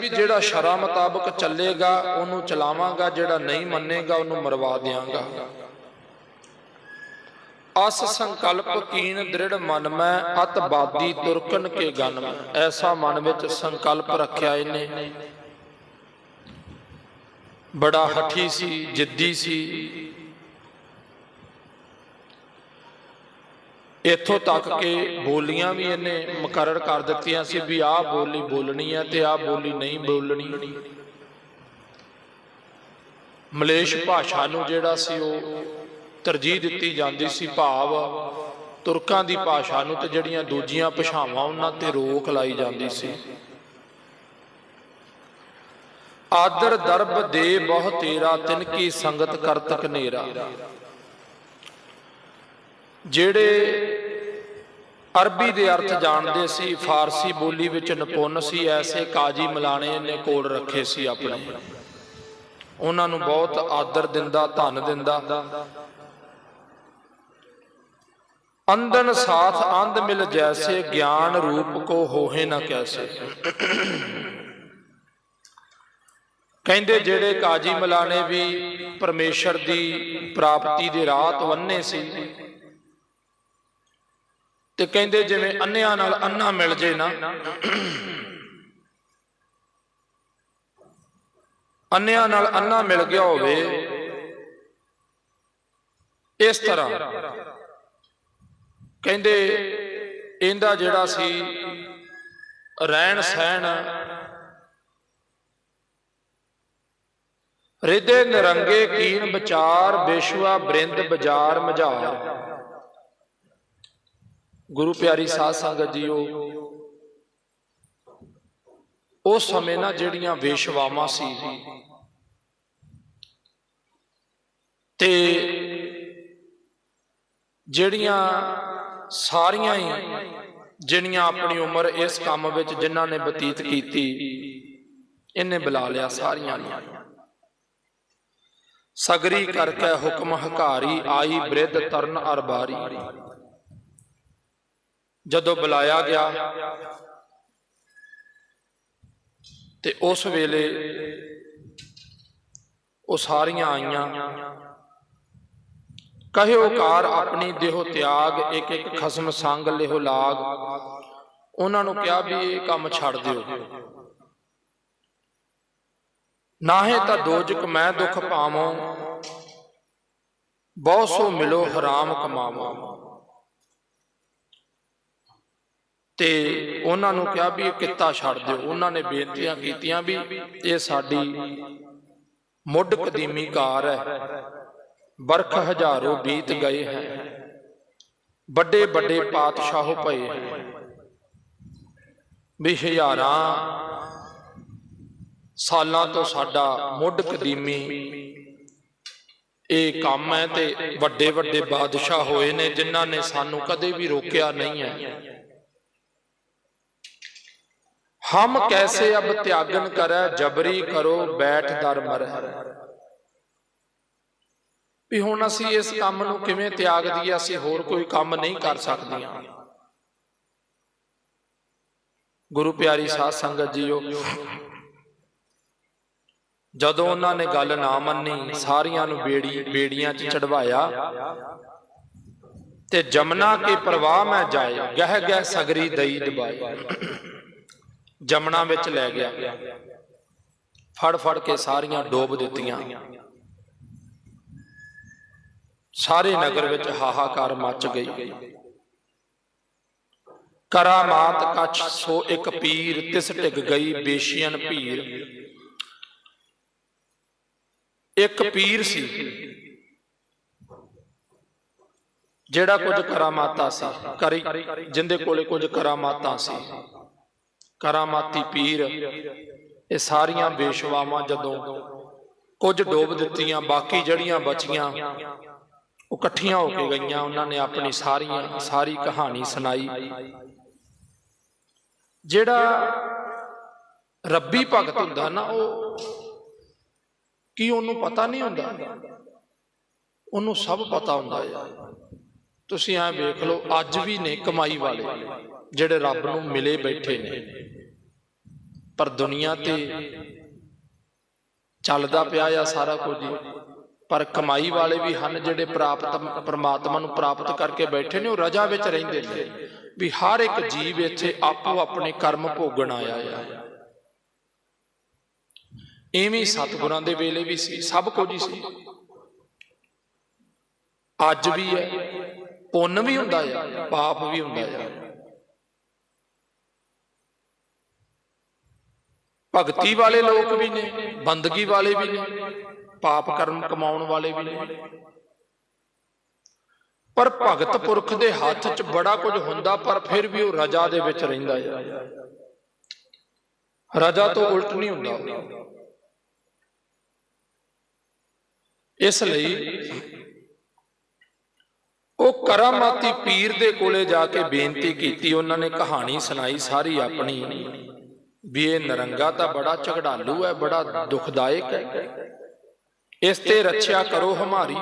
ਵੀ ਜਿਹੜਾ ਸ਼ਰਾ ਮੁਤਾਬਕ ਚੱਲੇਗਾ, ਉਹਨੂੰ ਚਲਾਵਾਂਗਾ, ਜਿਹੜਾ ਨਹੀਂ ਮੰਨੇਗਾ, ਉਹਨੂੰ ਮਰਵਾ ਦਿਆਂਗਾ। ਅਸ ਸੰਕਲਪ ਕੀਨ ਦ੍ਰਿੜ ਮਨ ਮੈਂ, ਅਤ ਬਾਦੀ ਤੁਰਕਨ ਕੇ ਗਨ ਮੈਂ। ਐਸਾ ਮਨ ਵਿੱਚ ਸੰਕਲਪ ਰੱਖਿਆ ਇਹਨੇ। ਬੜਾ ਹਠੀ ਸੀ, ਜਿੱਦੀ ਸੀ। ਇੱਥੋਂ ਤੱਕ ਕਿ ਬੋਲੀਆਂ ਵੀ ਇਹਨੇ ਮੁਕਰਰ ਕਰ ਦਿੱਤੀਆਂ ਸੀ ਵੀ ਆਹ ਬੋਲੀ ਬੋਲਣੀ ਹੈ ਤੇ ਆਹ ਬੋਲੀ ਨਹੀਂ ਬੋਲਣੀ। ਮਲੇਸ਼ ਭਾਸ਼ਾ ਨੂੰ ਜਿਹੜਾ ਸੀ ਉਹ ਤਰਜੀਹ ਦਿੱਤੀ ਜਾਂਦੀ ਸੀ ਭਾਵ ਤੁਰਕਾਂ ਦੀ ਭਾਸ਼ਾ ਨੂੰ ਤੇ ਜਿਹੜੀਆਂ ਦੂਜੀਆਂ ਭਾਸ਼ਾਵਾਂ ਉਹਨਾਂ ਤੇ ਰੋਕ ਲਾਈ ਜਾਂਦੀ ਸੀ। ਆਦਰ ਦਰਬ ਦੇ ਬਹੁ ਤੇਰਾ, ਤਿਨ ਕੀ ਸੰਗਤ ਕਰਤਕ ਨੇਰਾ। ਜਿਹੜੇ ਅਰਬੀ ਦੇ ਅਰਥ ਜਾਣਦੇ ਸੀ, ਫਾਰਸੀ ਬੋਲੀ ਵਿੱਚ ਨਿਪੁੰਨ ਸੀ, ਐਸੇ ਕਾਜੀ ਮਲਾਣੇ ਨੇ ਕੋਲ ਰੱਖੇ ਸੀ ਆਪਣੇ। ਉਹਨਾਂ ਨੂੰ ਬਹੁਤ ਆਦਰ ਦਿੰਦਾ, ਧਨ ਦਿੰਦਾ। ਅੰਦਨ ਸਾਥ ਅੰਧ ਮਿਲ ਜੈਸੇ, ਗਿਆਨ ਰੂਪ ਕੋ ਹੋਏ ਨਾ ਕੈਸੇ। ਕਹਿੰਦੇ ਜਿਹੜੇ ਕਾਜੀ ਮਲਾਣੇ ਵੀ ਪਰਮੇਸ਼ਰ ਦੀ ਪ੍ਰਾਪਤੀ ਦੇ ਰਾਹ ਵੰਨੇ ਸੀ ਤੇ ਕਹਿੰਦੇ ਜਿਵੇਂ ਅੰਨਿਆਂ ਨਾਲ ਅੰਨਾ ਮਿਲ ਜੇ ਨਾ। ਅੰਨਿਆਂ ਨਾਲ ਅੰਨਾ ਮਿਲ ਗਿਆ ਹੋਵੇ। ਇਸ ਤਰ੍ਹਾਂ ਕਹਿੰਦੇ ਇਹਦਾ ਜਿਹੜਾ ਸੀ ਰਹਿਣ ਸਹਿਣ ਰਿਦੇ ਨਰੰਗੇ ਕੀਨ ਵਿਚਾਰ ਬੇਸ਼ਵਾ ਬ੍ਰਿੰਦ ਬਾਜ਼ਾਰ ਮਝਾਰ। ਗੁਰੂ ਪਿਆਰੀ ਸਾਧ ਸੰਗਤ ਜੀਓ ਉਸ ਸਮੇਂ ਨਾ ਜਿਹੜੀਆਂ ਵੇਸ਼ਵਾਵਾਂ ਸੀ ਤੇ ਜਿਹੜੀਆਂ ਸਾਰੀਆਂ ਹੀ ਜਿਹੜੀਆਂ ਆਪਣੀ ਉਮਰ ਇਸ ਕੰਮ ਵਿੱਚ ਜਿਨ੍ਹਾਂ ਨੇ ਬਤੀਤ ਕੀਤੀ, ਇਹਨੇ ਬੁਲਾ ਲਿਆ ਸਾਰੀਆਂ ਨੂੰ। ਸਗਰੀ ਕਰਕੇ ਹੁਕਮ ਹਕਾਰੀ, ਆਈ ਬ੍ਰਿਧ ਤਰਨ ਅਰਬਾਰੀ। ਜਦੋਂ ਬੁਲਾਇਆ ਗਿਆ ਤੇ ਉਸ ਵੇਲੇ ਉਹ ਸਾਰੀਆਂ ਆਈਆਂ। ਕਹਿਓ ਕਾਰ ਆਪਣੀ ਦੇਹੋ ਤਿਆਗ ਇੱਕ ਇੱਕ ਖਸਮ ਸੰਗ ਲਿਹੋ ਲਾਗ। ਉਹਨਾਂ ਨੂੰ ਕਿਹਾ ਵੀ ਇਹ ਕੰਮ ਛੱਡ ਦਿਓ। ਨਾਹੇ ਤਾਂ ਦੋਜਕ ਮੈਂ ਦੁੱਖ ਪਾਵਾਂ, ਬਹੁ ਸੋ ਮਿਲੋ ਹਰਾਮ ਕਮਾਵਾਂ। ਤੇ ਉਹਨਾਂ ਨੂੰ ਕਿਹਾ ਵੀ ਇਹ ਕਿੱਤਾ ਛੱਡ ਦਿਓ। ਉਹਨਾਂ ਨੇ ਬੇਨਤੀਆਂ ਕੀਤੀਆਂ ਵੀ ਇਹ ਸਾਡੀ ਮੁੱਢ ਕਦੀਮੀ ਕਾਰ ਹੈ। ਬਰਖ ਹਜ਼ਾਰੋ ਬੀਤ ਗਏ ਹੈ। ਵੱਡੇ ਵੱਡੇ ਪਾਤਸ਼ਾਹ ਪਏ ਹੈ। ਵੀ ਹਜ਼ਾਰਾਂ ਸਾਲਾਂ ਤੋਂ ਸਾਡਾ ਮੁੱਢ ਕਦੀਮੀ ਇਹ ਕੰਮ ਹੈ ਤੇ ਵੱਡੇ ਵੱਡੇ ਬਾਦਸ਼ਾਹ ਹੋਏ ਨੇ ਜਿਨ੍ਹਾਂ ਨੇ ਸਾਨੂੰ ਕਦੇ ਵੀ ਰੋਕਿਆ ਨਹੀਂ ਹੈ। ਹਮ ਕੈਸੇ ਅਬ ਤਿਆਗਨ ਕਰੈ, ਜਬਰੀ ਕਰੋ, ਬੈਠ ਦਰ ਮਰੈ। ਵੀ ਹੁਣ ਅਸੀਂ ਇਸ ਕੰਮ ਨੂੰ ਕਿਵੇਂ ਤਿਆਗ ਦਈਏ ਅਸੀਂ ਹੋਰ ਕੋਈ ਕੰਮ ਨਹੀਂ ਕਰ ਸਕਦੀਆਂ। ਗੁਰੂ ਪਿਆਰੀ ਸਾਧ ਸੰਗਤ ਜੀਓ, ਜਦੋਂ ਉਹਨਾਂ ਨੇ ਗੱਲ ਨਾ ਮੰਨੀ, ਸਾਰੀਆਂ ਨੂੰ ਬੇੜੀ, ਬੇੜੀਆਂ 'ਚ ਚੜਵਾਇਆ, ਤੇ ਜਮਨਾ ਕੇ ਪ੍ਰਵਾਹ ਮੈਂ ਜਾਏ, ਗਹਿ ਗਹਿ ਸਗਰੀ ਦਈ ਦਬਾਈ ਜਮਨਾ ਵਿੱਚ ਲੈ ਗਿਆ। ਫੜ ਫੜ ਕੇ ਸਾਰੀਆਂ ਡੋਬ ਦਿੱਤੀਆਂ। ਸਾਰੇ ਨਗਰ ਵਿੱਚ ਹਾਹਾਕਾਰ ਮਚ ਗਈ। ਕਰਾਮਾਤ ਕਛ ਸੋ ਇੱਕ ਪੀਰ ਤਿਸ ਟਿਕ ਗਈ ਬੇਸ਼ੀਨ ਭੀਰ ਇੱਕ ਪੀਰ ਸੀ, ਜਿਹੜਾ ਕੁਝ ਕਰਾਮਾਤਾ ਸੀ, ਕਰੀ, ਜਿੰਦੇ ਕੋਲੇ ਕੁਝ ਕਰਾਮਾਤਾਂ ਸੀ। ਕਰਾਮਾਤੀ ਪੀਰ। ਇਹ ਸਾਰੀਆਂ ਬੇਸ਼ਵਾਵਾਂ ਜਦੋਂ ਕੁਝ ਡੋਬ ਦਿੱਤੀਆਂ, ਬਾਕੀ ਜਿਹੜੀਆਂ ਬਚੀਆਂ, ਉਹ ਇਕੱਠੀਆਂ ਹੋ ਕੇ ਗਈਆਂ। ਉਹਨਾਂ ਨੇ ਆਪਣੀ ਸਾਰੀਆਂ, ਸਾਰੀ ਕਹਾਣੀ ਸੁਣਾਈ। ਜਿਹੜਾ ਰੱਬੀ ਭਗਤ ਹੁੰਦਾ ਨਾ, ਉਹ ਕੀ ਉਹਨੂੰ ਪਤਾ ਨਹੀਂ ਹੁੰਦਾ? ਉਹਨੂੰ ਸਭ ਪਤਾ ਹੁੰਦਾ ਹੈ ਤੁਸੀਂ ਐ ਵੇਖ ਲਓ, ਅੱਜ ਵੀ ਨੇ ਕਮਾਈ ਵਾਲੇ। ਜਿਹੜੇ ਰੱਬ ਨੂੰ ਮਿਲੇ ਬੈਠੇ ਨੇ। ਪਰ ਦੁਨੀਆ ਤੇ ਚੱਲਦਾ ਪਿਆ ਆ ਸਾਰਾ ਕੁਝ ਪਰ ਕਮਾਈ ਵਾਲੇ ਵੀ ਹਨ ਜਿਹੜੇ ਪ੍ਰਾਪਤ ਪਰਮਾਤਮਾ ਨੂੰ ਪ੍ਰਾਪਤ ਕਰਕੇ ਬੈਠੇ ਨੇ, ਉਹ ਰਜਾ ਵਿੱਚ ਰਹਿੰਦੇ ਨੇ। ਵੀ ਹਰ ਇੱਕ ਜੀਵ ਇੱਥੇ ਆਪੋ ਆਪਣੇ ਕਰਮ ਭੋਗਣ ਆਇਆ ਆ। ਐਵੇਂ ਸਤਿਗੁਰਾਂ ਦੇ ਵੇਲੇ ਵੀ ਸੀ, ਸਭ ਕੁਝ ਹੀ ਸੀ। ਅੱਜ ਵੀ ਹੈ, ਪੁੰਨ ਵੀ ਹੁੰਦਾ ਆ, ਪਾਪ ਵੀ ਹੁੰਦਾ ਆ। ਭਗਤੀ ਵਾਲੇ ਲੋਕ ਵੀ ਨੇ, ਬੰਦਗੀ ਵਾਲੇ ਵੀ ਨੇ, ਪਾਪ ਕਰਮ ਕਮਾਉਣ ਵਾਲੇ ਵੀ ਨੇ। ਪਰ ਭਗਤ ਪੁਰਖ ਦੇ ਹੱਥ 'ਚ ਬੜਾ ਕੁਝ ਹੁੰਦਾ, ਪਰ ਫਿਰ ਵੀ ਉਹ ਰਜਾ ਦੇ ਵਿੱਚ ਰਹਿੰਦਾ ਹੈ ਰਜਾ ਤੋਂ ਉਲਟ ਨਹੀਂ ਹੁੰਦਾ। ਇਸ ਲਈ ਉਹ ਕਰਾਮਾਤੀ ਪੀਰ ਦੇ ਕੋਲੇ ਜਾ ਕੇ ਬੇਨਤੀ ਕੀਤੀ, ਉਹਨਾਂ ਨੇ ਕਹਾਣੀ ਸੁਣਾਈ ਸਾਰੀ ਆਪਣੀ। ਵੀ ਇਹ ਨਰੰਗਾ ਤਾਂ ਬੜਾ ਝਗੜਾਲੂ ਹੈ, ਬੜਾ ਦੁਖਦਾਇਕ ਹੈ। ਇਸ ਤੇ ਰੱਖਿਆ ਕਰੋ ਹਮਾਰੀ।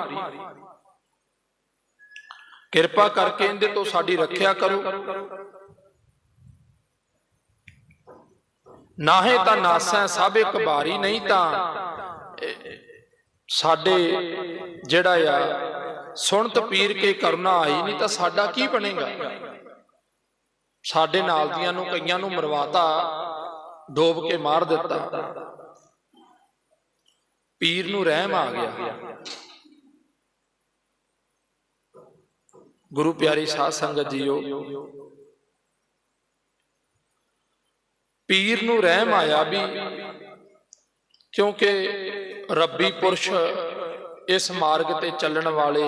ਕਿਰਪਾ ਕਰਕੇ ਇਹਦੇ ਤੋਂ ਸਾਡੀ ਰੱਖਿਆ ਕਰੋ। ਨਾਹੇ ਤਾਂ ਨਾਸੈ ਸਭ ਇੱਕ ਬਾਰੀ ਨਹੀਂ ਤਾਂ ਸਾਡੇ ਜਿਹੜਾ ਆ, ਸੁਣਤ ਪੀਰ ਕੇ ਕਰਨਾ ਆਈ ਨਹੀਂ ਤਾਂ ਸਾਡਾ ਕੀ ਬਣੇਗਾ? ਸਾਡੇ ਨਾਲ ਦੀਆਂ ਨੂੰ ਕਈਆਂ ਨੂੰ ਮਰਵਾਤਾ। ਡੋਬ ਕੇ ਮਾਰ ਦਿੱਤਾ। ਪੀਰ ਨੂੰ ਰਹਿਮ ਆ ਗਿਆ। ਗੁਰੂ ਪਿਆਰੀ ਸਾਧ ਸੰਗਤ ਜੀਓ। ਪੀਰ ਨੂੰ ਰਹਿਮ ਆਇਆ ਵੀ ਕਿਉਂਕਿ ਰੱਬੀ ਪੁਰਸ਼ ਇਸ ਮਾਰਗ ਤੇ ਚੱਲਣ ਵਾਲੇ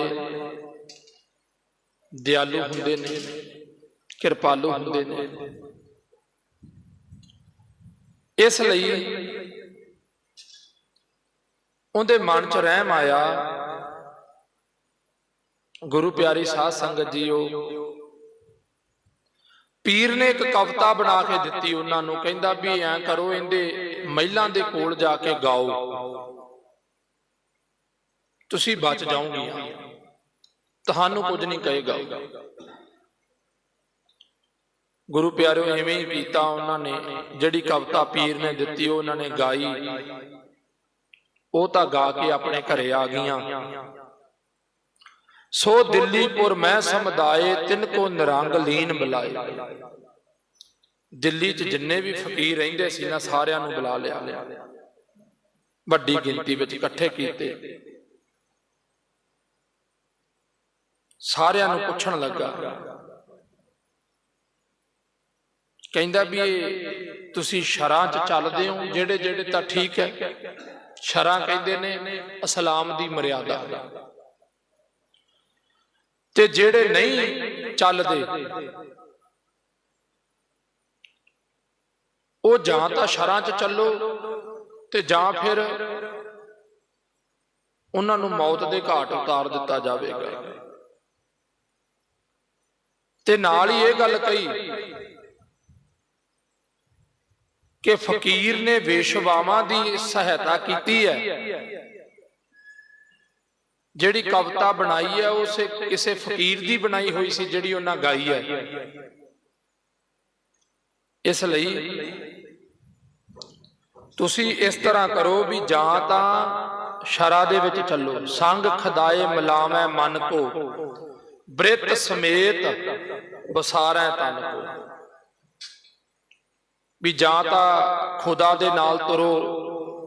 ਦਿਆਲੂ ਹੁੰਦੇ ਨੇ ਕਿਰਪਾਲੂ ਹੁੰਦੇ ਨੇ। ਇਸ ਲਈ ਉਹਦੇ ਮਨ 'ਚ ਰਹਿਮ ਆਇਆ। ਗੁਰੂ ਪਿਆਰੀ ਸਾਧ ਸੰਗਤ ਜੀਓ, ਪੀਰ ਨੇ ਇੱਕ ਕਵਿਤਾ ਬਣਾ ਕੇ ਦਿੱਤੀ ਉਹਨਾਂ ਨੂੰ, ਕਹਿੰਦਾ ਵੀ ਐਂ ਕਰੋ, ਇਹਦੇ ਮਹਿਲਾਂ ਦੇ ਕੋਲ ਜਾ ਕੇ ਗਾਓ। ਤੁਸੀਂ ਬਚ ਜਾਓਗੇ ਤੁਹਾਨੂੰ ਕੁਝ ਨਹੀਂ ਕਹੇਗਾ। ਗੁਰੂ ਪਿਆਰਿਓ ਐਵੇਂ ਹੀ ਕੀਤਾ ਉਹਨਾਂ ਨੇ, ਜਿਹੜੀ ਕਵਿਤਾ ਪੀਰ ਨੇ ਦਿੱਤੀ ਉਹ ਉਹਨਾਂ ਨੇ ਗਾਈ। ਉਹ ਤਾਂ ਗਾ ਕੇ ਆਪਣੇ ਘਰੇ ਆ ਗਈਆਂ। ਸੋ ਦਿੱਲੀਪੁਰ ਮੈਂ ਸਮਦਾਏ, ਤਿੰਨ ਕੋ ਨਿਰੰਗ ਲੀਨ ਬੁਲਾਏ। ਦਿੱਲੀ 'ਚ ਜਿੰਨੇ ਵੀ ਫਕੀਰ ਰਹਿੰਦੇ ਸੀ ਨਾ, ਸਾਰਿਆਂ ਨੂੰ ਬੁਲਾ ਲਿਆ। ਵੱਡੀ ਗਿਣਤੀ ਵਿੱਚ ਇਕੱਠੇ ਕੀਤੇ। ਸਾਰਿਆਂ ਨੂੰ ਪੁੱਛਣ ਲੱਗਾ। ਕਹਿੰਦਾ ਵੀ ਇਹ ਤੁਸੀਂ ਸ਼ਰਾਂ 'ਚ ਚੱਲਦੇ ਹੋ, ਜਿਹੜੇ ਜਿਹੜੇ ਤਾਂ ਠੀਕ ਹੈ। ਸ਼ਰਾਂ ਕਹਿੰਦੇ ਨੇ ਇਸਲਾਮ ਦੀ ਮਰਿਆਦਾ। ਤੇ ਜਿਹੜੇ ਨਹੀਂ ਚੱਲਦੇ, ਉਹ ਜਾਂ ਤਾਂ ਸ਼ਰਾਂ 'ਚ ਚੱਲੋ ਤੇ ਜਾਂ ਫਿਰ ਉਹਨਾਂ ਨੂੰ ਮੌਤ ਦੇ ਘਾਟ ਉਤਾਰ ਦਿੱਤਾ ਜਾਵੇਗਾ। ਤੇ ਨਾਲ ਹੀ ਇਹ ਗੱਲ ਕਹੀ ਕਿ ਫਕੀਰ ਨੇ ਵੇਸ਼ਵਾਵਾਂ ਦੀ ਸਹਾਇਤਾ ਕੀਤੀ ਹੈ। ਜਿਹੜੀ ਕਵਿਤਾ ਬਣਾਈ ਹੈ ਉਸ ਕਿਸੇ ਫਕੀਰ ਦੀ ਬਣਾਈ ਹੋਈ ਸੀ, ਜਿਹੜੀ ਉਹਨਾਂ ਗਾਈ ਹੈ। ਇਸ ਲਈ ਤੁਸੀਂ ਇਸ ਤਰ੍ਹਾਂ ਕਰੋ ਵੀ ਜਾਂ ਤਾਂ ਸ਼ਰਾ ਦੇ ਵਿੱਚ ਚੱਲੋ। ਸੰਗ ਖਦਾਏ ਮਲਾਮੈ ਮਨ ਕੋ, ਬ੍ਰਿਤ ਸਮੇਤ ਬਸਾਰੈ ਤਨ ਕੋ। ਵੀ ਜਾਂ ਤਾਂ ਖੁਦਾ ਦੇ ਨਾਲ ਤੁਰੋ,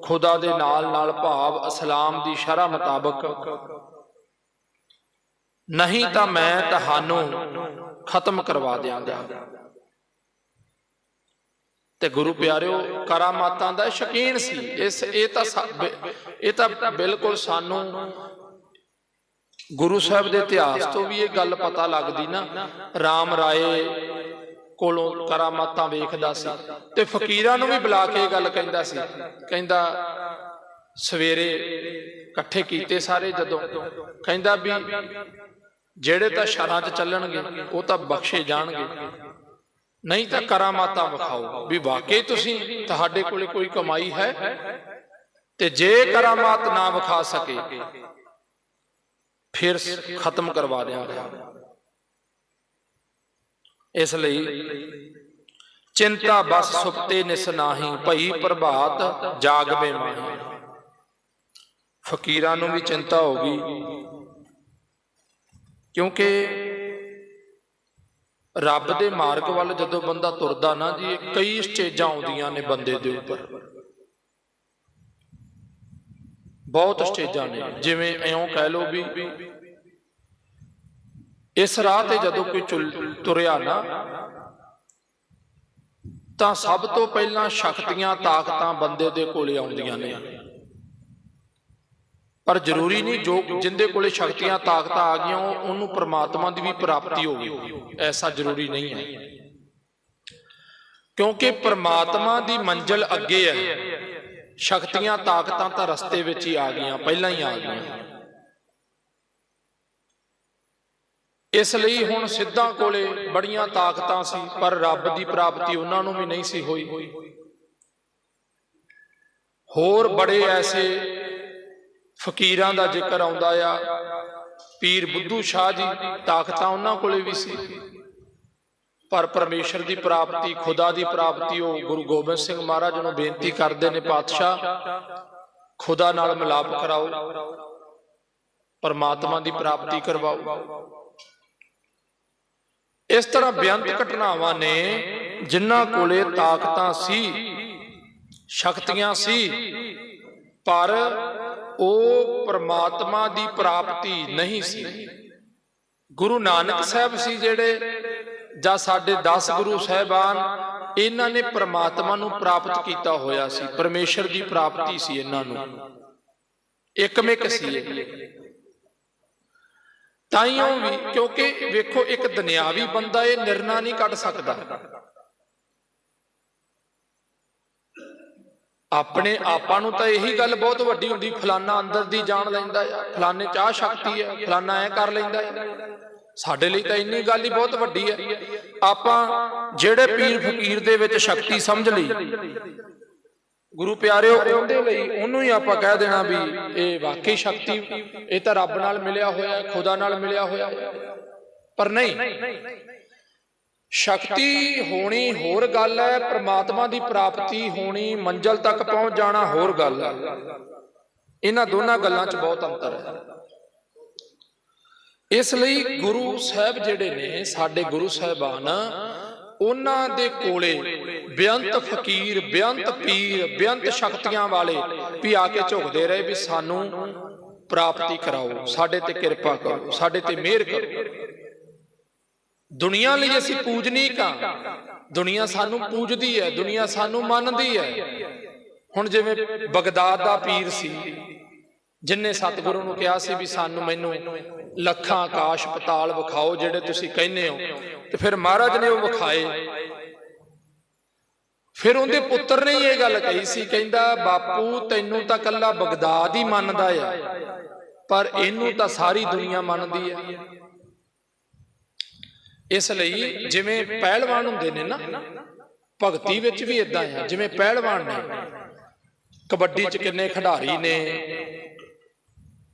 ਖੁਦਾ ਦੇ ਨਾਲ ਨਾਲ ਭਾਵ ਇਸਲਾਮ ਦੀ ਸ਼ਰ੍ਹਾ ਮੁਤਾਬਕ। ਨਹੀਂ ਤਾਂ ਮੈਂ ਤੁਹਾਨੂੰ ਖਤਮ ਕਰਵਾ ਦਿਆਂਗਾ। ਤੇ ਗੁਰੂ ਪਿਆਰਿਓ, ਕਰਾਮਾਤਾਂ ਦਾ ਸ਼ਕੀਨ ਸੀ। ਇਸ, ਇਹ ਤਾਂ ਇਹ ਤਾਂ ਬਿਲਕੁਲ ਸਾਨੂੰ ਗੁਰੂ ਸਾਹਿਬ ਦੇ ਇਤਿਹਾਸ ਤੋਂ ਵੀ ਇਹ ਗੱਲ ਪਤਾ ਲੱਗਦੀ ਨਾ। RAM ਰਾਏ ਕੋਲੋਂ ਕਰਾਮਾਤਾਂ ਵੇਖਦਾ ਸੀ ਤੇ ਫਕੀਰਾਂ ਨੂੰ ਵੀ ਬੁਲਾ ਕੇ ਗੱਲ ਕਹਿੰਦਾ ਸੀ। ਕਹਿੰਦਾ, ਸਵੇਰੇ ਇਕੱਠੇ ਕੀਤੇ ਸਾਰੇ ਜਦੋਂ। ਕਹਿੰਦਾ ਵੀ ਜਿਹੜੇ ਤਾਂ ਸ਼ਰਾਂ 'ਚ ਚੱਲਣਗੇ, ਉਹ ਤਾਂ ਬਖਸ਼ੇ ਜਾਣਗੇ। ਨਹੀਂ ਤਾਂ ਕਰਾਮਾਤਾਂ ਵਿਖਾਓ ਵੀ ਵਾਕਈ ਤੁਸੀਂ ਤੁਹਾਡੇ ਕੋਲੇ ਕੋਈ ਕਮਾਈ ਹੈ? ਤੇ ਜੇ ਕਰਾਮਾਤ ਨਾ ਵਿਖਾ ਸਕੇ, ਫਿਰ ਖਤਮ ਕਰਵਾ ਦਿਆਂਗਾ ਇਸ ਲਈ ਚਿੰਤਾ ਬਸ ਸੁਪਤੇ ਨਿਸ ਨਾਹੀ, ਭਈ ਪ੍ਰਭਾਤ ਜਾਗਵੇ ਮਾਹੀ। ਫਕੀਰਾਂ ਨੂੰ ਵੀ ਚਿੰਤਾ ਹੋ ਗਈ, ਕਿਉਂਕਿ ਰੱਬ ਦੇ ਮਾਰਗ ਵੱਲ ਜਦੋਂ ਬੰਦਾ ਤੁਰਦਾ ਨਾ ਜੀ, ਇਹ ਕਈ ਸਟੇਜਾਂ ਆਉਂਦੀਆਂ ਨੇ ਬੰਦੇ ਦੇ ਉੱਪਰ। ਬਹੁਤ ਸਟੇਜਾਂ ਨੇ, ਜਿਵੇਂ ਐਉਂ ਕਹਿ ਲਓ ਵੀ ਇਸ ਰਾਹ ਤੇ ਜਦੋਂ ਕੋਈ ਤੁਰਿਆ ਨਾ, ਤਾਂ ਸਭ ਤੋਂ ਪਹਿਲਾਂ ਸ਼ਕਤੀਆਂ, ਤਾਕਤਾਂ ਬੰਦੇ ਦੇ ਕੋਲੇ ਆਉਂਦੀਆਂ ਨੇ। ਪਰ ਜ਼ਰੂਰੀ ਨਹੀਂ ਜੋ ਜਿੰਦੇ ਕੋਲੇ ਸ਼ਕਤੀਆਂ, ਤਾਕਤਾਂ ਆ ਗਈਆਂ ਉਹਨੂੰ ਪ੍ਰਮਾਤਮਾ ਦੀ ਵੀ ਪ੍ਰਾਪਤੀ ਹੋ ਗਈ ਐਸਾ ਜ਼ਰੂਰੀ ਨਹੀਂ ਹੈ। ਕਿਉਂਕਿ ਪ੍ਰਮਾਤਮਾ ਦੀ ਮੰਜ਼ਲ ਅੱਗੇ ਹੈ। ਸ਼ਕਤੀਆਂ, ਤਾਕਤਾਂ ਤਾਂ ਰਸਤੇ ਵਿੱਚ ਹੀ ਆ ਗਈਆਂ, ਪਹਿਲਾਂ ਹੀ ਆ ਗਈਆਂ। ਇਸ ਲਈ ਹੁਣ ਸਿੱਧਾਂ ਕੋਲੇ ਬੜੀਆਂ ਤਾਕਤਾਂ ਸੀ, ਪਰ ਰੱਬ ਦੀ ਪ੍ਰਾਪਤੀ ਉਹਨਾਂ ਨੂੰ ਵੀ ਨਹੀਂ ਸੀ ਹੋਈ। ਹੋਰ ਬੜੇ ਐਸੇ ਫਕੀਰਾਂ ਦਾ ਜ਼ਿਕਰ ਆਉਂਦਾ ਆ। ਪੀਰ ਬੁੱਧੂ ਸ਼ਾਹ ਜੀ ਤਾਕਤਾਂ ਉਹਨਾਂ ਕੋਲੇ ਵੀ ਸੀ। ਪਰ ਪਰਮੇਸ਼ਰ ਦੀ ਪ੍ਰਾਪਤੀ, ਖੁਦਾ ਦੀ ਪ੍ਰਾਪਤੀ, ਉਹ ਗੁਰੂ ਗੋਬਿੰਦ ਸਿੰਘ ਮਹਾਰਾਜ ਨੂੰ ਬੇਨਤੀ ਕਰਦੇ ਨੇ, ਪਾਤਸ਼ਾਹ, ਖੁਦਾ ਨਾਲ ਮਿਲਾਪ ਕਰਾਓ। ਪਰਮਾਤਮਾ ਦੀ ਪ੍ਰਾਪਤੀ ਕਰਵਾਓ। ਇਸ ਤਰ੍ਹਾਂ ਬੇਅੰਤ ਘਟਨਾਵਾਂ ਨੇ ਜਿਨ੍ਹਾਂ ਕੋਲੇ ਤਾਕਤਾਂ ਸੀ, ਸ਼ਕਤੀਆਂ ਸੀ, ਪਰ ਉਹ ਪ੍ਰਮਾਤਮਾ ਦੀ ਪ੍ਰਾਪਤੀ ਨਹੀਂ ਸੀ। ਗੁਰੂ ਨਾਨਕ ਸਾਹਿਬ ਸੀ ਜਿਹੜੇ ਜਾਂ ਸਾਡੇ 10 ਗੁਰੂ ਸਾਹਿਬਾਨ, ਇਹਨਾਂ ਨੇ ਪ੍ਰਮਾਤਮਾ ਨੂੰ ਪ੍ਰਾਪਤ ਕੀਤਾ ਹੋਇਆ ਸੀ, ਪਰਮੇਸ਼ਰ ਦੀ ਪ੍ਰਾਪਤੀ ਸੀ ਇਹਨਾਂ ਨੂੰ। ਇੱਕਮਿਕ ਸੀ ਤਾਈਓ ਵੀ ਕਿਉਂਕਿ ਵੇਖੋ, ਇੱਕ ਦੁਨਿਆਵੀ ਬੰਦਾ ਇਹ ਨਿਰਣਾ ਨਹੀਂ ਕੱਢ ਸਕਦਾ। ਆਪਣੇ ਆਪਾਂ ਨੂੰ ਤਾਂ ਇਹੀ ਗੱਲ ਬਹੁਤ ਵੱਡੀ ਹੁੰਦੀ, ਫਲਾਨਾ ਅੰਦਰ ਦੀ ਜਾਣ ਲੈਂਦਾ ਆ, ਫਲਾਨੇ ਚਾਹ ਸ਼ਕਤੀ ਹੈ ਫਲਾਨਾ ਐ ਕਰ ਲੈਂਦਾ ਸਾਡੇ ਲਈ ਤਾਂ ਇੰਨੀ ਗੱਲ ਹੀ ਬਹੁਤ ਵੱਡੀ ਹੈ ਆਪਾਂ ਜਿਹੜੇ ਪੀਰ ਫਕੀਰ ਦੇ ਵਿੱਚ ਸ਼ਕਤੀ ਸਮਝ ਲਈ ਗੁਰੂ ਪਿਆਰਿਓ, ਉਹਦੇ ਲਈ ਉਹਨੂੰ ਹੀ ਆਪਾਂ ਕਹਿ ਦੇਣਾ ਵੀ ਇਹ ਵਾਕਈ ਸ਼ਕਤੀ, ਇਹ ਤਾਂ ਰੱਬ ਨਾਲ ਮਿਲਿਆ ਹੋਇਆ ਹੈ, ਖੁਦਾ ਨਾਲ ਮਿਲਿਆ ਹੋਇਆ ਹੈ। ਪਰ ਨਹੀਂ, ਸ਼ਕਤੀ ਹੋਣੀ ਹੋਰ ਗੱਲ ਹੈ, ਪ੍ਰਮਾਤਮਾ ਦੀ ਪ੍ਰਾਪਤੀ ਹੋਣੀ, ਮੰਜ਼ਲ ਤੱਕ ਪਹੁੰਚ ਜਾਣਾ ਹੋਰ ਗੱਲ ਹੈ। ਇਹਨਾਂ ਦੋਨਾਂ ਗੱਲਾਂ 'ਚ ਬਹੁਤ ਅੰਤਰ ਹੈ। ਇਸ ਲਈ ਗੁਰੂ ਸਾਹਿਬ ਜਿਹੜੇ ਨੇ, ਸਾਡੇ ਗੁਰੂ ਸਾਹਿਬਾਨ ਉਹਨਾਂ ਦੇ ਕੋਲੇ ਬੇਅੰਤ ਫਕੀਰ, ਬੇਅੰਤ ਪੀਰ, ਬੇਅੰਤ ਸ਼ਕਤੀਆਂ ਵਾਲੇ ਵੀ ਆ ਕੇ ਝੁਕਦੇ ਰਹੇ ਵੀ ਸਾਨੂੰ ਪ੍ਰਾਪਤੀ ਕਰਾਓ, ਸਾਡੇ ਤੇ ਕਿਰਪਾ ਕਰੋ, ਸਾਡੇ ਤੇ ਮਿਹਰ ਕਰੋ। ਦੁਨੀਆ ਲਈ ਅਸੀਂ ਪੂਜਨੀਕ ਆ। ਦੁਨੀਆ ਸਾਨੂੰ ਪੂਜਦੀ ਹੈ, ਦੁਨੀਆ ਸਾਨੂੰ ਮੰਨਦੀ ਹੈ। ਹੁਣ ਜਿਵੇਂ ਬਗਦਾਦ ਦਾ ਪੀਰ ਸੀ ਜਿਨਨੇ ਸਤਿਗੁਰੂ ਨੂੰ ਕਿਹਾ ਸੀ ਵੀ ਸਾਨੂੰ ਮੈਨੂੰ ਲੱਖਾਂ ਆਕਾਸ਼ ਪਤਾਲ ਵਿਖਾਓ ਜਿਹੜੇ ਤੁਸੀਂ ਕਹਿੰਦੇ ਹੋ, ਤੇ ਫਿਰ ਮਹਾਰਾਜ ਨੇ ਉਹ ਵਿਖਾਏ। ਫਿਰ ਉਹਦੇ ਪੁੱਤਰ ਨੇ ਹੀ ਇਹ ਗੱਲ ਕਹੀ ਸੀ, ਕਹਿੰਦਾ, ਬਾਪੂ, ਤੈਨੂੰ ਤਾਂ ਕੱਲਾ ਬਗਦਾਦ ਹੀ ਮੰਨਦਾ ਆ, ਪਰ ਇਹਨੂੰ ਤਾਂ ਸਾਰੀ ਦੁਨੀਆ ਮੰਨਦੀ ਹੈ ਇਸ ਲਈ ਜਿਵੇਂ ਪਹਿਲਵਾਨ ਹੁੰਦੇ ਨੇ ਨਾ, ਭਗਤੀ ਵਿੱਚ ਵੀ ਇਦਾਂ ਆ, ਜਿਵੇਂ ਪਹਿਲਵਾਨ ਨੇ, ਕਬੱਡੀ 'ਚ ਕਿੰਨੇ ਖਿਡਾਰੀ ਨੇ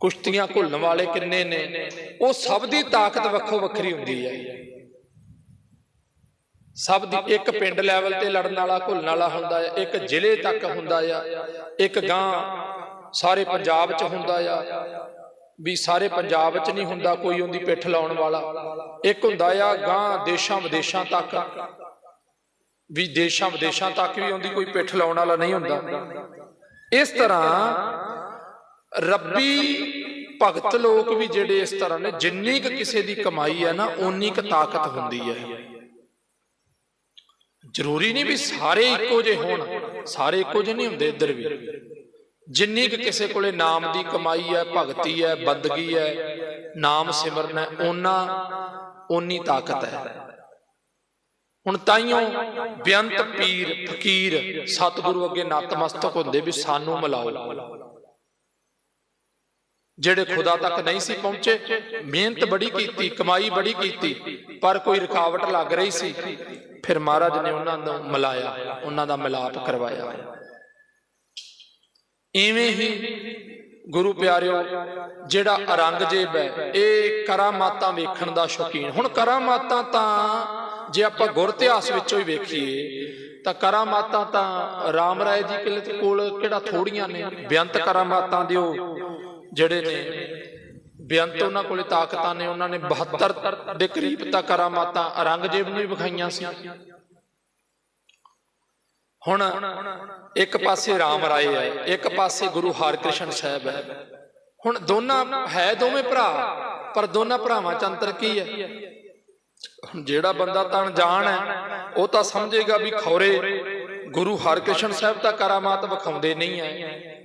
ਕੁਸ਼ਤੀਆਂ ਘੁਲਣ ਵਾਲੇ ਕਿੰਨੇ ਨੇ? ਉਹ ਸਭ ਦੀ ਤਾਕਤ ਵੱਖੋ ਵੱਖਰੀ ਹੁੰਦੀ ਹੈ। ਸਭ ਦੀ ਇੱਕ ਪਿੰਡ ਲੈਵਲ ਤੇ ਲੜਨ ਵਾਲਾ, ਘੁਲਣ ਵਾਲਾ ਹੁੰਦਾ ਹੈ ਇੱਕ ਜ਼ਿਲ੍ਹੇ ਤੱਕ ਹੁੰਦਾ ਆ, ਇੱਕ ਗਾਂ ਸਾਰੇ ਪੰਜਾਬ 'ਚ ਹੁੰਦਾ ਆ। ਵੀ ਸਾਰੇ ਪੰਜਾਬ 'ਚ ਨਹੀਂ ਹੁੰਦਾ ਕੋਈ ਉਹਦੀ ਪਿੱਠ ਲਾਉਣ ਵਾਲਾ। ਇੱਕ ਹੁੰਦਾ ਆ ਗਾਂ ਦੇਸ਼ਾਂ ਵਿਦੇਸ਼ਾਂ ਤੱਕ। ਵੀ ਦੇਸ਼ਾਂ ਵਿਦੇਸ਼ਾਂ ਤੱਕ ਵੀ ਉਹਦੀ ਕੋਈ ਪਿੱਠ ਲਾਉਣ ਵਾਲਾ ਨਹੀਂ ਹੁੰਦਾ। ਇਸ ਤਰ੍ਹਾਂ ਰੱਬੀ, ਭਗਤ ਲੋਕ ਵੀ ਜਿਹੜੇ ਇਸ ਤਰ੍ਹਾਂ ਨੇ, ਜਿੰਨੀ ਕੁ ਕਿਸੇ ਦੀ ਕਮਾਈ ਹੈ ਨਾ, ਓਨੀ ਕੁ ਤਾਕਤ ਹੁੰਦੀ ਹੈ। ਜ਼ਰੂਰੀ ਨਹੀਂ ਵੀ ਸਾਰੇ ਇੱਕੋ ਜਿਹੇ ਹੋਣ, ਸਾਰੇ ਇੱਕੋ ਜਿਹੇ ਨਹੀਂ ਹੁੰਦੇ ਇੱਧਰ ਵੀ। ਜਿੰਨੀ ਕੁ ਕਿਸੇ ਕੋਲੇ ਨਾਮ ਦੀ ਕਮਾਈ ਹੈ, ਭਗਤੀ ਹੈ, ਬੰਦਗੀ ਹੈ, ਨਾਮ ਸਿਮਰਨ ਹੈ, ਓਨਾ, ਓਨੀ ਤਾਕਤ ਹੈ। ਹੁਣ ਤਾਈਓ ਬੇਅੰਤ ਪੀਰ, ਫਕੀਰ, ਸਤਿਗੁਰੂ ਅੱਗੇ ਨਤਮਸਤਕ ਹੁੰਦੇ ਵੀ ਸਾਨੂੰ ਮਿਲਾਓ। ਜਿਹੜੇ ਖੁਦਾ ਤੱਕ ਨਹੀਂ ਸੀ ਪਹੁੰਚੇ ਮਿਹਨਤ ਬੜੀ ਕੀਤੀ ਕਮਾਈ ਬੜੀ ਕੀਤੀ ਪਰ ਕੋਈ ਰੁਕਾਵਟ ਲੱਗ ਰਹੀ ਸੀ। ਫਿਰ ਮਹਾਰਾਜ ਨੇ ਉਹਨਾਂ ਨੂੰ ਮਿਲਾਇਆ ਉਹਨਾਂ ਦਾ ਮਿਲਾਪ ਕਰਵਾਇਆ। ਇਵੇਂ ਹੀ ਗੁਰੂ ਪਿਆਰਿਓ ਜਿਹੜਾ ਔਰੰਗਜ਼ੇਬ ਹੈ ਇਹ ਕਰਾਮਾਤਾਂ ਵੇਖਣ ਦਾ ਸ਼ੌਕੀਨ। ਹੁਣ ਕਰਾਮਾਤਾਂ ਤਾਂ ਜੇ ਆਪਾਂ ਗੁਰ ਇਤਿਹਾਸ ਵਿੱਚੋਂ ਹੀ ਵੇਖੀਏ ਤਾਂ ਕਰਾਮਾਤਾਂ ਤਾਂ ਰਾਮ ਰਾਏ ਜੀ ਕੋਲ- ਕੋਲ ਕਿਹੜਾ ਥੋੜੀਆਂ ਨੇ? ਬੇਅੰਤ ਕਰਾਮਾਤਾਂ ਦੇ ਉਹ ਜਿਹੜੇ ਨੇ ਬੇਅੰਤ ਉਹਨਾਂ ਕੋਲੇ ਤਾਕਤਾਂ ਨੇ, ਉਹਨਾਂ ਨੇ 72 ਦੇ ਕਰੀਬ ਤਾਂ ਕਰਾਮਾਤਾਂ ਔਰੰਗਜ਼ੇਬ ਨੂੰ ਵੀ ਵਿਖਾਈਆਂ ਸੀ। ਹੁਣ ਇੱਕ ਪਾਸੇ ਰਾਮ ਰਾਏ ਹੈ, ਇੱਕ ਪਾਸੇ ਗੁਰੂ ਹਰਕ੍ਰਿਸ਼ਨ ਸਾਹਿਬ ਹੈ। ਹੁਣ ਦੋਨਾਂ ਹੈ ਦੋਵੇਂ ਭਰਾ, ਪਰ ਦੋਨਾਂ ਭਰਾਵਾਂ ਚ ਅੰਤਰ ਕੀ ਹੈ? ਹੁਣ ਜਿਹੜਾ ਬੰਦਾ ਤਾਂ ਅਣਜਾਣ ਹੈ, ਉਹ ਤਾਂ ਸਮਝੇਗਾ ਵੀ ਖੌਰੇ ਗੁਰੂ ਹਰਕ੍ਰਿਸ਼ਨ ਸਾਹਿਬ ਤਾਂ ਕਰਾਮਾਤ ਵਿਖਾਉਂਦੇ ਨਹੀਂ ਹੈ।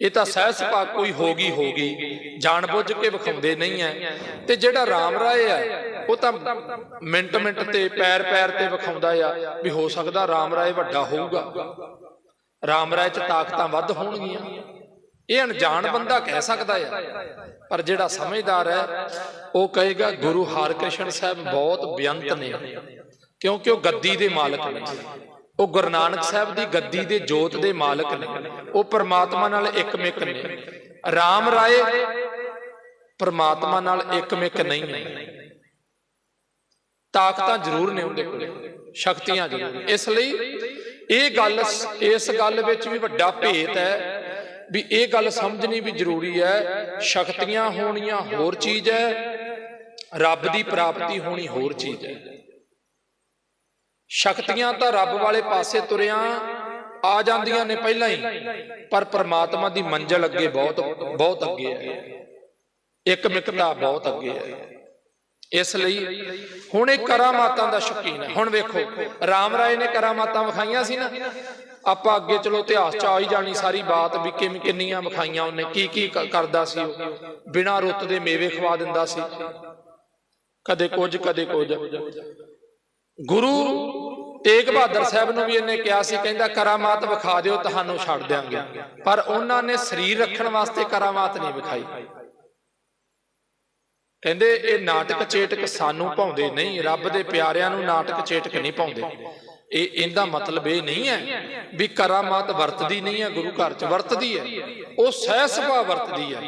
ਇਹ ਤਾਂ ਸਹਿ ਸੁਭਾਅ ਕੋਈ ਹੋਗੀ ਹੋਗੀ, ਜਾਣ ਬੁੱਝ ਕੇ ਵਿਖਾਉਂਦੇ ਨਹੀਂ ਐ। ਤੇ ਜਿਹੜਾ ਰਾਮ ਰਾਏ ਆ, ਉਹ ਤਾਂ ਮਿੰਟ ਮਿੰਟ ਤੇ, ਪੈਰ ਪੈਰ ਤੇ ਵਿਖਾਉਂਦਾ ਆ ਵੀ ਹੋ ਸਕਦਾ ਰਾਮ ਰਾਏ ਵੱਡਾ ਹੋਊਗਾ। ਰਾਮ ਰਾਏ ਚ ਤਾਕਤਾਂ ਵੱਧ ਹੋਣਗੀਆਂ। ਇਹ ਅਣਜਾਣ ਬੰਦਾ ਕਹਿ ਸਕਦਾ ਆ। ਪਰ ਜਿਹੜਾ ਸਮਝਦਾਰ ਹੈ ਉਹ ਕਹੇਗਾ, ਗੁਰੂ ਹਰਕ੍ਰਿਸ਼ਨ ਸਾਹਿਬ ਬਹੁਤ ਬੇਅੰਤ ਨੇ। ਕਿਉਂਕਿ ਉਹ ਗੱਦੀ ਦੇ ਮਾਲਕ ਨੇ। ਉਹ ਗੁਰੂ ਨਾਨਕ ਸਾਹਿਬ ਦੀ ਗੱਦੀ ਦੇ ਜੋਤ ਦੇ ਮਾਲਕ ਨੇ। ਉਹ ਪਰਮਾਤਮਾ ਨਾਲ ਇੱਕਮਿਕ ਨੇ। ਰਾਮ ਰਾਏ ਪਰਮਾਤਮਾ ਨਾਲ ਇੱਕਮਿਕ ਨਹੀਂ ਹੈ ਤਾਕਤਾਂ ਜ਼ਰੂਰ ਨੇ ਉਹਦੇ ਕੋਲ। ਸ਼ਕਤੀਆਂ ਜ਼ਰੂਰ ਇਸ ਲਈ ਇਹ ਗੱਲ ਇਸ ਗੱਲ ਵਿੱਚ ਵੀ ਵੱਡਾ ਭੇਤ ਹੈ ਵੀ ਇਹ ਗੱਲ ਸਮਝਣੀ ਵੀ ਜ਼ਰੂਰੀ ਹੈ। ਸ਼ਕਤੀਆਂ ਹੋਣੀਆਂ ਹੋਰ ਚੀਜ਼ ਹੈ। ਰੱਬ ਦੀ ਪ੍ਰਾਪਤੀ ਹੋਣੀ ਹੋਰ ਚੀਜ਼ ਹੈ। ਸ਼ਕਤੀਆਂ ਤਾਂ ਰੱਬ ਵਾਲੇ ਪਾਸੇ ਤੁਰਿਆਂ ਆ ਜਾਂਦੀਆਂ ਨੇ ਪਹਿਲਾਂ ਹੀ, ਪਰ ਪ੍ਰਮਾਤਮਾ ਦੀ ਮੰਜ਼ਲ ਅੱਗੇ ਬਹੁਤ ਬਹੁਤ ਅੱਗੇ ਹੈ। ਇੱਕ ਮਿਕਤਾ ਬਹੁਤ ਅੱਗੇ ਹੈ। ਇਸ ਲਈ ਹੁਣ ਇਹ ਕਰਾਮਾਤਾਂ ਦਾ ਸ਼ੌਕੀਨ ਹੈ। ਹੁਣ ਵੇਖੋ, ਰਾਮ ਰਾਏ ਨੇ ਕਰਾਮਾਤਾਂ ਵਿਖਾਈਆਂ ਸੀ ਨਾ। ਆਪਾਂ ਅੱਗੇ ਚਲੋ ਇਤਿਹਾਸ ਚ ਆ ਹੀ ਜਾਣੀ ਸਾਰੀ ਬਾਤ ਵੀ ਕਿਵੇਂ ਕਿੰਨੀਆਂ ਵਿਖਾਈਆਂ ਉਹਨੇ ਕੀ ਕੀ, ਕਰਦਾ ਸੀ ਉਹ। ਬਿਨਾਂ ਰੁੱਤ ਦੇ ਮੇਵੇ ਖਵਾ ਦਿੰਦਾ ਸੀ। ਕਦੇ ਕੁਝ ਕਦੇ ਕੁਝ। ਗੁਰੂ ਤੇਗ ਬਹਾਦਰ ਸਾਹਿਬ ਨੂੰ ਵੀ ਇਹਨੇ ਕਿਹਾ ਸੀ, ਕਹਿੰਦਾ ਕਰਾਮਾਤ ਵਿਖਾ ਦਿਓ, ਤੁਹਾਨੂੰ ਛੱਡ ਦਿਆਂਗੇ। ਪਰ ਉਹਨਾਂ ਨੇ ਸਰੀਰ ਰੱਖਣ ਵਾਸਤੇ ਕਰਾਮਾਤ ਨਹੀਂ ਵਿਖਾਈ। ਕਹਿੰਦੇ, ਇਹ ਨਾਟਕ ਚੇਟਕ ਸਾਨੂੰ ਪਾਉਂਦੇ ਨਹੀਂ, ਰੱਬ ਦੇ ਪਿਆਰਿਆਂ ਨੂੰ ਨਾਟਕ ਚੇਟਕ ਨਹੀਂ ਪਾਉਂਦੇ। ਇਹ, ਇਹਦਾ ਮਤਲਬ ਇਹ ਨਹੀਂ ਹੈ ਵੀ ਕਰਾਮਾਤ ਵਰਤਦੀ ਨਹੀਂ ਹੈ, ਗੁਰੂ ਘਰ ਚ ਵਰਤਦੀ ਹੈ। ਉਹ ਸਹਿ ਸੁਭਾਅ ਵਰਤਦੀ ਹੈ।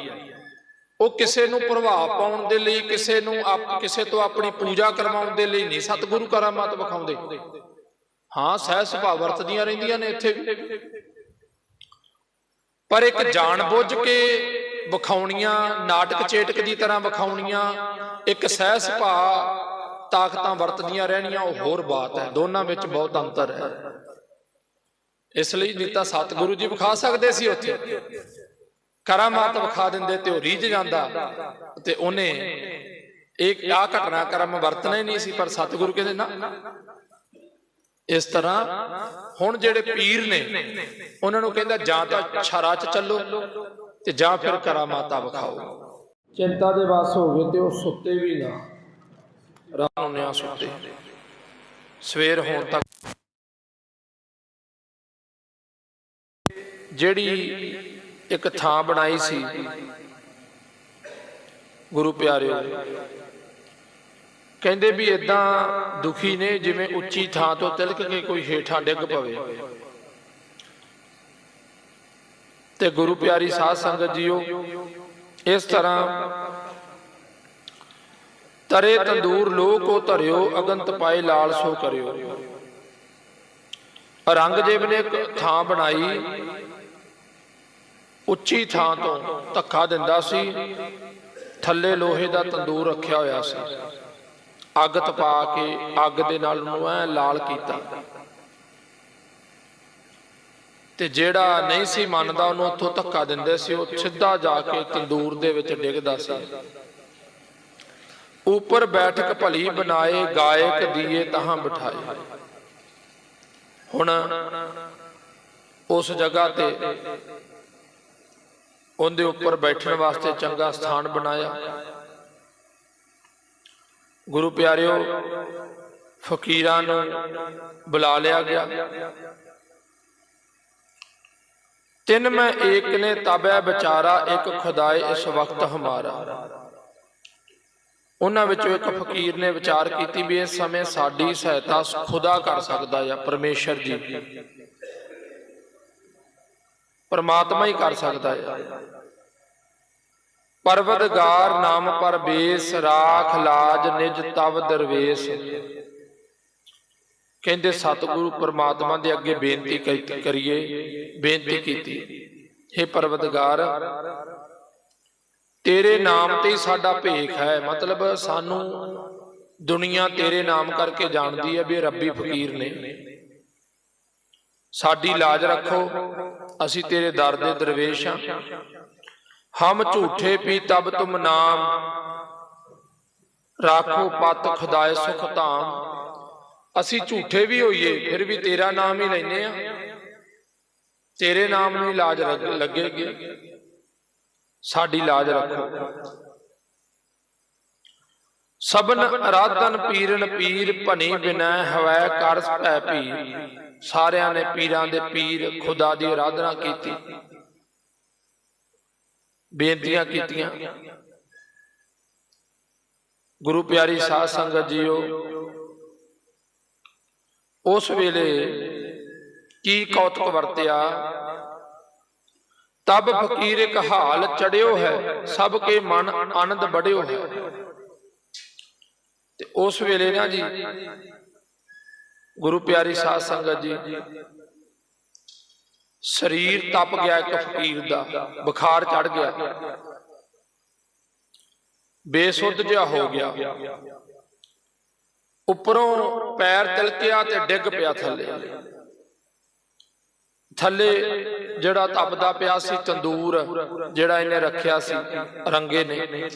ਉਹ ਕਿਸੇ ਨੂੰ ਪ੍ਰਭਾਵ ਪਾਉਣ ਦੇ ਲਈ, ਕਿਸੇ ਨੂੰ ਕਿਸੇ ਤੋਂ ਆਪਣੀ ਪੂਜਾ ਕਰਵਾਉਣ ਦੇ ਲਈ ਨਹੀਂ, ਸਤਿਗੁਰੂ ਕਰਾਮਾਤ ਵਿਖਾਉਂਦੇ। ਹਾਂ, ਸਹਿ ਸੁਭਾਅ ਵਰਤਦੀਆਂ ਰਹਿੰਦੀਆਂ ਨੇ ਇੱਥੇ ਪਰ ਇੱਕ ਜਾਣ ਬੁੱਝ ਕੇ ਵਿਖਾਉਣੀਆਂ, ਨਾਟਕ ਚੇਟਕ ਦੀ ਤਰ੍ਹਾਂ ਵਿਖਾਉਣੀਆਂ, ਇੱਕ ਸਹਿ ਸੁਭਾਅ ਤਾਕਤਾਂ ਵਰਤਦੀਆਂ ਰਹਿਣੀਆਂ, ਉਹ ਹੋਰ ਬਾਤ ਹੈ। ਦੋਨਾਂ ਵਿੱਚ ਬਹੁਤ ਅੰਤਰ ਹੈ। ਇਸ ਲਈ ਨਹੀਂ ਤਾਂ ਸਤਿਗੁਰੂ ਜੀ ਵਿਖਾ ਸਕਦੇ ਸੀ ਉੱਥੇ। ਕਰਾਮਾਤ ਵਿਖਾ ਦਿੰਦੇ ਤੇ ਉਹ ਰੀਝ ਜਾਂਦਾ ਤੇ ਉਹਨੇ ਇੱਕ ਆ ਘਟਨਾ ਕਰਮ ਵਰਤਣਾ ਹੀ ਨਹੀਂ ਸੀ ਪਰ ਸਤਿਗੁਰੂ ਕਹਿੰਦੇ ਨਾ ਇਸ ਤਰ੍ਹਾਂ ਹੁਣ ਜਿਹੜੇ ਪੀਰ ਨੇ ਉਹਨਾਂ ਨੂੰ ਕਹਿੰਦਾ ਜਾਂ ਤਾਂ ਛਰਾ ਚ ਚੱਲੋ ਤੇ ਜਾਂ ਫਿਰ ਕਰਾਮਾਤਾ ਵਿਖਾਓ। ਚਿੰਤਾ ਦੇ ਵਾਸ ਹੋਵੇ ਤੇ ਉਹ ਸੁੱਤੇ ਵੀ ਨਾ। ਰਾਤ ਨੂੰ ਨਿਆ ਸੁੱਤੇ। ਸਵੇਰ ਹੋਣ ਤੱਕ ਜਿਹੜੀ ਇੱਕ ਥਾਂ ਬਣਾਈ ਸੀ। ਗੁਰੂ ਪਿਆਰਿਓ, ਕਹਿੰਦੇ ਵੀ ਇਦਾਂ ਦੁਖੀ ਨੇ ਜਿਵੇਂ ਉੱਚੀ ਥਾਂ ਤੋਂ ਤਿਲਕ ਕੇ ਕੋਈ ਹੇਠਾਂ ਡਿੱਗ ਪਵੇ। ਤੇ ਗੁਰੂ ਪਿਆਰੀ ਸਾਧ ਸੰਗਤ ਜੀਓ, ਇਸ ਤਰ੍ਹਾਂ ਤਰੇ ਤੰਦੂਰ ਲੋਹ ਕੋ ਧਰਿਓ, ਅਗੰਤ ਪਾਏ ਲਾਲ ਸੋ ਕਰਿਓ। ਔਰੰਗਜ਼ੇਬ ਨੇ ਇੱਕ ਥਾਂ ਬਣਾਈ ਉੱਚੀ ਥਾਂ ਤੋਂ ਧੱਕਾ ਦਿੰਦਾ ਸੀ। ਥੱਲੇ ਲੋਹੇ ਦਾ ਤੰਦੂਰ ਰੱਖਿਆ ਹੋਇਆ ਸੀ। ਅੱਗ ਤਪਾ ਕੇ ਅੱਗ ਦੇ ਨਾਲ ਉਹਨੂੰ ਐ ਲਾਲ ਕੀਤਾ। ਤੇ ਜਿਹੜਾ ਨਹੀਂ ਸੀ ਮੰਨਦਾ, ਉਹਨੂੰ ਉੱਥੋਂ ਧੱਕਾ ਦਿੰਦੇ ਸੀ। ਉਹ ਸਿੱਧਾ ਜਾ ਕੇ ਤੰਦੂਰ ਦੇ ਵਿੱਚ ਡਿੱਗਦਾ ਸੀ। ਉੱਪਰ ਬੈਠਕ ਭਲੀ ਬਣਾਏ, ਗਾਇਕ ਦੀਏ ਤਹਾਂ ਬਿਠਾਏ। ਹੁਣ ਉਸ ਜਗ੍ਹਾ ਤੇ ਉਹਦੇ ਉੱਪਰ ਬੈਠਣ ਵਾਸਤੇ ਚੰਗਾ ਸਥਾਨ ਬਣਾਇਆ। ਗੁਰੂ ਪਿਆਰਿਓ, ਫਕੀਰਾਂ ਨੂੰ ਬੁਲਾ ਲਿਆ ਗਿਆ। ਤਿੰਨ ਮੈਂ ਏਕ ਨੇ ਤਬੈ ਵਿਚਾਰਾ, ਇੱਕ ਖੁਦਾਏ ਇਸ ਵਕਤ ਹਮਾਰਾ। ਉਹਨਾਂ ਵਿੱਚੋਂ ਇੱਕ ਫਕੀਰ ਨੇ ਵਿਚਾਰ ਕੀਤੀ ਵੀ ਇਸ ਸਮੇਂ ਸਾਡੀ ਸਹਾਇਤਾ ਖੁਦਾ ਕਰ ਸਕਦਾ ਹੈ ਪਰਮੇਸ਼ਰ ਜੀ ਪਰਮਾਤਮਾ ਹੀ ਕਰ ਸਕਦਾ ਹੈ ਪਰਵਦਗਾਰ ਨਾਮ ਪਰਵੇਸ ਰਾਖ ਲਾਜ ਨਿਜ ਤਵ ਦਰਵੇਸ਼। ਕਹਿੰਦੇ ਸਤਿਗੁਰੂ ਪਰਮਾਤਮਾ ਦੇ ਅੱਗੇ ਬੇਨਤੀ ਕਰੀਏ, ਬੇਨਤੀ ਕੀਤੀ। हे ਪਰਵਤਗਾਰ, ਤੇਰੇ ਨਾਮ ਤੇ ਹੀ ਸਾਡਾ ਭੇਖ ਹੈ। ਮਤਲਬ ਸਾਨੂੰ ਦੁਨੀਆ ਤੇਰੇ ਨਾਮ ਕਰਕੇ ਜਾਣਦੀ ਹੈ ਵੀ ਰੱਬੀ ਫਕੀਰ ਨੇ। ਸਾਡੀ ਲਾਜ ਰੱਖੋ ਅਸੀਂ ਤੇਰੇ ਦਰ ਦੇ ਦਰਵੇਸ਼ ਹਾਂ। ਹਮ ਝੂਠੇ ਪੀ ਤਬ ਤੁਮ ਨਾਮ। ਰਾਖੋ ਪਤ ਖੁਦਾਏ ਸੁਖ ਧਾਮ। ਅਸੀਂ ਝੂਠੇ ਵੀ ਹੋਈਏ ਫਿਰ ਵੀ ਤੇਰਾ ਨਾਮ ਹੀ ਲੈਨੇ ਆ ਤੇਰੇ ਨਾਮ ਨੂੰ ਹੀ ਲਾਜ ਲੱਗ- ਲੱਗੇਗੀ। ਸਾਡੀ ਲਾਜ ਰੱਖੋ। ਸਬਨ ਅਰਾਧਨ ਪੀਰਨ ਪੀਰ ਭਨੀ ਬਿਨੈ ਹਵੈ ਕਰ ਭੈ ਭੀ ਸਾਰਿਆਂ ਨੇ ਪੀਰਾਂ ਦੇ ਪੀਰ ਖੁਦਾ ਦੀ ਆਰਾਧਨਾ ਕੀਤੀ। ਬੇਨਤੀਆਂ ਕੀਤੀਆਂ। ਗੁਰੂ ਪਿਆਰੀ ਸਾਧ ਸੰਗਤ ਜੀਓ, ਉਸ ਵੇਲੇ ਕੀ ਕੌਤਕ ਵਰਤਿਆ? ਤਬ ਫਕੀਰ ਇੱਕ ਹਾਲ ਚੜਿਓ ਹੈ, ਸਭ ਕੇ ਮਨ ਆਨੰਦ ਬੜਿਓ ਹੈ। ਤੇ ਉਸ ਵੇਲੇ ਨਾ ਜੀ ਗੁਰੂ ਪਿਆਰੀ ਸਾਧ ਸੰਗਤ ਜੀ, ਸਰੀਰ ਤਪ ਗਿਆ ਇੱਕ ਫਕੀਰ ਦਾ, ਬੁਖਾਰ ਚੜ ਗਿਆ। ਬੇਸੁੱਧ ਜਿਹਾ ਹੋ ਗਿਆ। ਉੱਪਰੋਂ ਪੈਰ ਤਿਲਕਿਆ ਤੇ ਡਿੱਗ ਪਿਆ ਥੱਲੇ। ਥੱਲੇ ਜਿਹੜਾ ਤਪਦਾ ਪਿਆ ਸੀ, ਤੰਦੂਰ, ਜਿਹੜਾ ਇਹਨੇ ਰੱਖਿਆ ਸੀ, ਰੰਗੇ ਨੇ।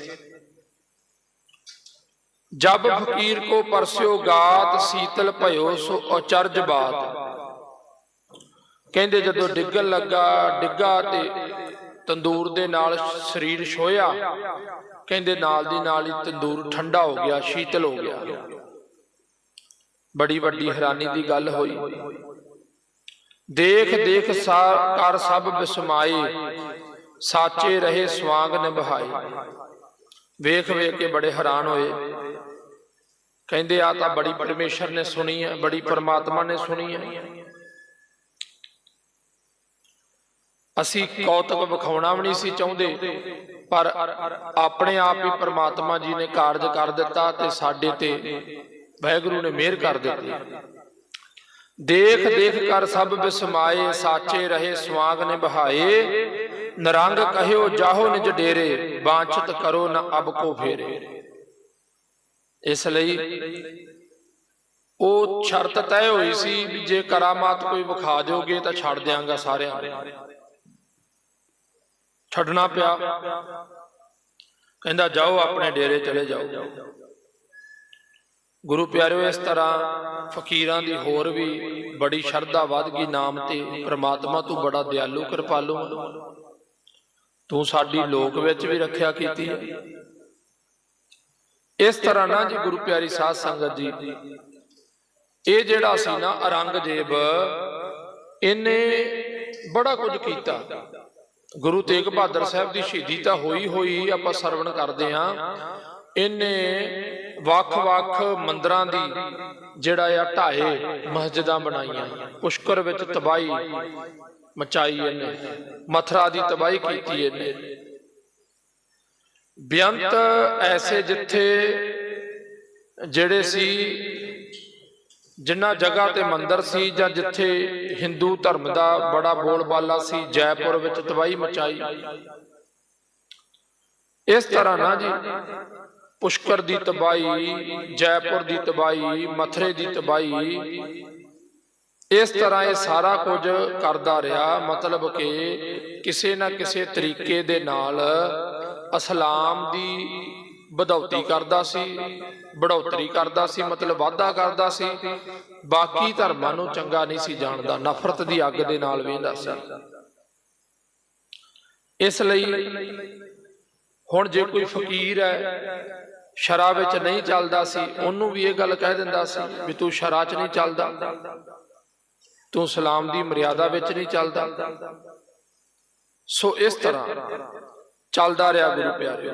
ਜਬ ਫਕੀਰ ਕੋ ਪਰਸਿਓ ਗਾਤ, ਸੀਤਲ ਭਇਓ ਸੋ ਅਚਰਜ ਬਾਤ। ਕਹਿੰਦੇ ਜਦੋਂ ਡਿੱਗਣ ਲੱਗਾ, ਡਿੱਗਾ ਤੇ ਤੰਦੂਰ ਦੇ ਨਾਲ ਸਰੀਰ ਛੋਇਆ, ਕਹਿੰਦੇ ਨਾਲ ਦੀ ਨਾਲ ਹੀ ਤੰਦੂਰ ਠੰਡਾ ਹੋ ਗਿਆ, ਸ਼ੀਤਲ ਹੋ ਗਿਆ। ਬੜੀ ਵੱਡੀ ਹੈਰਾਨੀ ਦੀ ਗੱਲ ਹੋਈ। ਦੇਖ ਦੇਖ ਸਾਰ ਕਰ ਸਭ ਬਿਸਮਾਏ, ਸਾਚੇ ਰਹੇ ਸਵਾਂਗ ਨਿਭਾਏ। ਵੇਖ ਵੇਖ ਕੇ ਬੜੇ ਹੈਰਾਨ ਹੋਏ। ਕਹਿੰਦੇ ਆ ਤਾਂ ਬੜੀ ਪਰਮੇਸ਼ਰ ਨੇ ਸੁਣੀ ਹੈ, ਬੜੀ ਪਰਮਾਤਮਾ ਨੇ ਸੁਣੀ ਹੈ। ਅਸੀਂ ਕੌਤਕ ਵਿਖਾਉਣਾ ਵੀ ਨਹੀਂ ਸੀ ਚਾਹੁੰਦੇ, ਪਰ ਆਪਣੇ ਆਪ ਹੀ ਪਰਮਾਤਮਾ ਜੀ ਨੇ ਕਾਰਜ ਕਰ ਦਿੱਤਾ ਤੇ ਸਾਡੇ ਤੇ ਵਾਹਿਗੁਰੂ ਨੇ ਮਿਹਰ ਕਰ ਦਿੱਤੀ। ਦੇਖ ਦੇਖ ਕਰ ਸਭ ਬਿਸਮਾਏ, ਸਾਚੇ ਰਹੇ, ਸੁਆਗ ਨੇ ਬਹਾਏ ਨਰੰਗ ਕਹਿਓ, ਜਾਹੋ ਨਿਜ ਡੇਰੇ, ਬਾਂਛਤ ਕਰੋ ਨ ਅਬ ਕੋ ਫੇਰੇ। ਇਸ ਲਈ ਉਹ ਸ਼ਰਤ ਤੈਅ ਹੋਈ ਸੀ ਵੀ ਜੇ ਕਰਾਮਾਤ ਕੋਈ ਵਿਖਾ ਦਿਓਗੇ ਤਾਂ ਛੱਡ ਦਿਆਂਗਾ ਸਾਰਿਆਂ ਨੂੰ। ਛੱਡਣਾ ਪਿਆ। ਕਹਿੰਦਾ, ਜਾਓ ਆਪਣੇ ਡੇਰੇ ਚਲੇ ਜਾਓ। ਗੁਰੂ ਪਿਆਰਿਓ, ਇਸ ਤਰ੍ਹਾਂ ਫਕੀਰਾਂ ਦੀ ਹੋਰ ਵੀ ਬੜੀ ਸ਼ਰਧਾ ਵੱਧ ਗਈ। ਨਾਮ ਤੇ ਪ੍ਰਮਾਤਮਾ ਤੂੰ ਬੜਾ ਦਿਆਲੂ, ਕਿਰਪਾਲੂ। ਤੂੰ ਸਾਡੀ ਲੋਕ ਵਿੱਚ ਵੀ ਰੱਖਿਆ ਕੀਤੀ। ਹੈ ਇਸ ਤਰ੍ਹਾਂ ਨਾ ਜੀ ਗੁਰੂ ਪਿਆਰੀ ਸਾਧ ਸੰਗਤ ਜੀ। ਇਹ ਜਿਹੜਾ ਸੀ ਨਾ ਔਰੰਗਜ਼ੇਬ ਇਹਨੇ ਬੜਾ ਕੁਝ ਕੀਤਾ। ਗੁਰੂ ਤੇਗ ਬਹਾਦਰ ਸਾਹਿਬ ਦੀ ਸ਼ਹੀਦੀ ਤਾਂ ਹੋਈ ਹੋਈ ਆਪਾਂ ਸਰਵਣ ਕਰਦੇ ਆਂ ਇਹਨੇ ਵੱਖ-ਵੱਖ ਮੰਦਰਾਂ ਦੀ ਜਿਹੜਾ ਆ ਢਾਏ ਮਸਜਿਦਾਂ ਬਣਾਈਆਂ ਪੁਸ਼ਕਰ ਵਿੱਚ ਤਬਾਈ ਮਚਾਈ ਇਹਨੇ। ਮਥਰਾ ਦੀ ਤਬਾਹੀ ਕੀਤੀ ਇਹਨੇ। ਬੇਅੰਤ ਐਸੇ ਜਿੱਥੇ ਜਿਹੜੇ ਸੀ ਜਿੰਨਾ ਜਗ੍ਹਾ ਤੇ ਮੰਦਰ ਸੀ ਜਾਂ ਜਿੱਥੇ ਹਿੰਦੂ ਧਰਮ ਦਾ ਬੜਾ ਬੋਲਬਾਲਾ ਸੀ, ਜੈਪੁਰ ਵਿੱਚ ਤਬਾਹੀ ਮਚਾਈ। ਇਸ ਤਰ੍ਹਾਂ ਨਾ ਜੀ, ਪੁਸ਼ਕਰ ਦੀ ਤਬਾਹੀ, ਜੈਪੁਰ ਦੀ ਤਬਾਹੀ, ਮਥਰੇ ਦੀ ਤਬਾਹੀ ਇਸ ਤਰ੍ਹਾਂ ਇਹ ਸਾਰਾ ਕੁਝ ਕਰਦਾ ਰਿਹਾ, ਮਤਲਬ ਕਿ ਕਿਸੇ ਨਾ ਕਿਸੇ ਤਰੀਕੇ ਦੇ ਨਾਲ ਇਸਲਾਮ ਦੀ ਵਧੌਤੀ ਕਰਦਾ ਸੀ, ਬੜੌਤਰੀ ਕਰਦਾ ਸੀ, ਮਤਲਬ ਵਾਧਾ ਕਰਦਾ ਸੀ। ਬਾਕੀ ਧਰਮਾਂ ਨੂੰ ਚੰਗਾ ਨਹੀਂ ਸੀ ਜਾਣਦਾ, ਨਫ਼ਰਤ ਦੀ ਅੱਗ ਦੇ ਨਾਲ ਵੇਂਦਾ ਸੀ ਇਸ ਲਈ ਹੁਣ ਜੇ ਕੋਈ ਫਕੀਰ ਹੈ, ਸ਼ਰਾ ਵਿੱਚ ਨਹੀਂ ਚੱਲਦਾ ਸੀ, ਉਹਨੂੰ ਵੀ ਇਹ ਗੱਲ ਕਹਿ ਦਿੰਦਾ ਸੀ ਵੀ ਤੂੰ ਸ਼ਰਾ 'ਚ ਨਹੀਂ ਚੱਲਦਾ। ਤੂੰ ਸਲਾਮ ਦੀ ਮਰਿਆਦਾ ਵਿੱਚ ਨਹੀਂ ਚੱਲਦਾ। ਸੋ ਇਸ ਤਰ੍ਹਾਂ ਚੱਲਦਾ ਰਿਹਾ ਗੁਰੂ ਪਿਆਰਿਓ।